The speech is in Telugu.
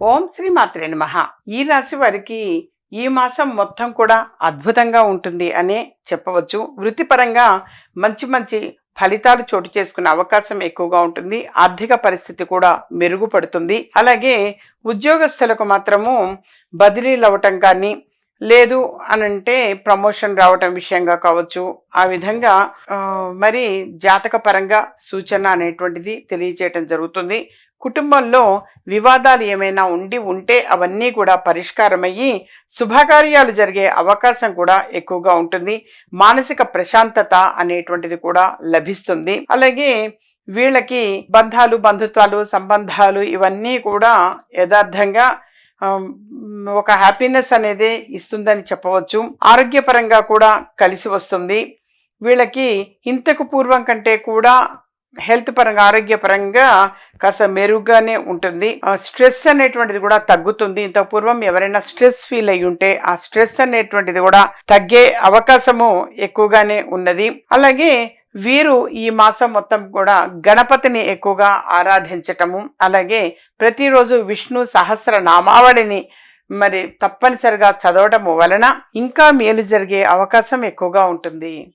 ఓం శ్రీ మాత్రే నమః. ఈ రాశి వారికి ఈ మాసం మొత్తం కూడా అద్భుతంగా ఉంటుంది అనే చెప్పవచ్చు. వృత్తిపరంగా మంచి మంచి ఫలితాలు చోటు చేసుకునే అవకాశం ఎక్కువగా ఉంటుంది. ఆర్థిక పరిస్థితి కూడా మెరుగుపడుతుంది. అలాగే ఉద్యోగస్తులకు మాత్రము బదిలీలు అవ్వటం కానీ లేదు అనంటే ప్రమోషన్ రావటం విషయంగా కావచ్చు. ఆ విధంగా మరి జాతక పరంగా సూచన అనేటువంటిది తెలియచేయటం జరుగుతుంది. కుటుంబంలో వివాదాలు ఏమైనా ఉండి ఉంటే అవన్నీ కూడా పరిష్కారమయ్యి శుభకార్యాలు జరిగే అవకాశం కూడా ఎక్కువగా ఉంటుంది. మానసిక ప్రశాంతత అనేటువంటిది కూడా లభిస్తుంది. అలాగే వీళ్ళకి బంధాలు బంధుత్వాలు సంబంధాలు ఇవన్నీ కూడా యథార్థంగా ఒక హ్యాపీనెస్ అనేది ఇస్తుందని చెప్పవచ్చు. ఆరోగ్యపరంగా కూడా కలిసి వస్తుంది. వీళ్ళకి ఇంతకు పూర్వం కంటే కూడా హెల్త్ పరంగా ఆరోగ్యపరంగా కాస్త మెరుగ్గానే ఉంటుంది. ఆ స్ట్రెస్ అనేటువంటిది కూడా తగ్గుతుంది. ఇంత పూర్వం ఎవరైనా స్ట్రెస్ ఫీల్ అయి ఉంటే ఆ స్ట్రెస్ అనేటువంటిది కూడా తగ్గే అవకాశము ఎక్కువగానే ఉన్నది. అలాగే వీరు ఈ మాసం మొత్తం కూడా గణపతిని ఎక్కువగా ఆరాధించటము అలాగే ప్రతిరోజు విష్ణు సహస్ర నామావళిని మరి తప్పనిసరిగా చదవటము వలన ఇంకా మేలు జరిగే అవకాశం ఎక్కువగా ఉంటుంది.